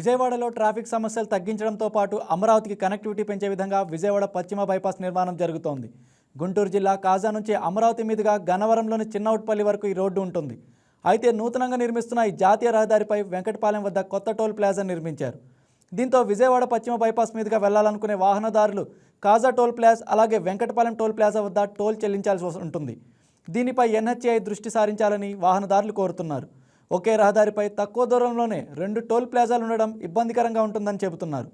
విజయవాడలో ట్రాఫిక్ సమస్యలు తగ్గించడంతో పాటు అమరావతికి కనెక్టివిటీ పెంచే విధంగా విజయవాడ పశ్చిమ బైపాస్ నిర్మాణం జరుగుతోంది. గుంటూరు జిల్లా కాజా నుంచి అమరావతి మీదుగా గన్నవరంలోని చిన్నవుట్పల్లి వరకు ఈ రోడ్డు ఉంటుంది. అయితే నూతనంగా నిర్మిస్తున్న ఈ జాతీయ రహదారిపై వెంకటపాలెం వద్ద కొత్త టోల్ ప్లాజా నిర్మించారు. దీంతో విజయవాడ పశ్చిమ బైపాస్ మీదుగా వెళ్ళాలనుకునే వాహనదారులు కాజా టోల్ ప్లాజ్ అలాగే వెంకటపాలెం టోల్ ప్లాజా వద్ద టోల్ చెల్లించాల్సి ఉంటుంది దీనిపై ఎన్హెచ్ఐ దృష్టి సారించాలని వాహనదారులు కోరుతున్నారు. ఒకే రహదారిపై తక్కువ దూరంలోనే రెండు టోల్ ప్లాజాలు ఉండడం ఇబ్బందికరంగా ఉంటుందని చెబుతున్నారు.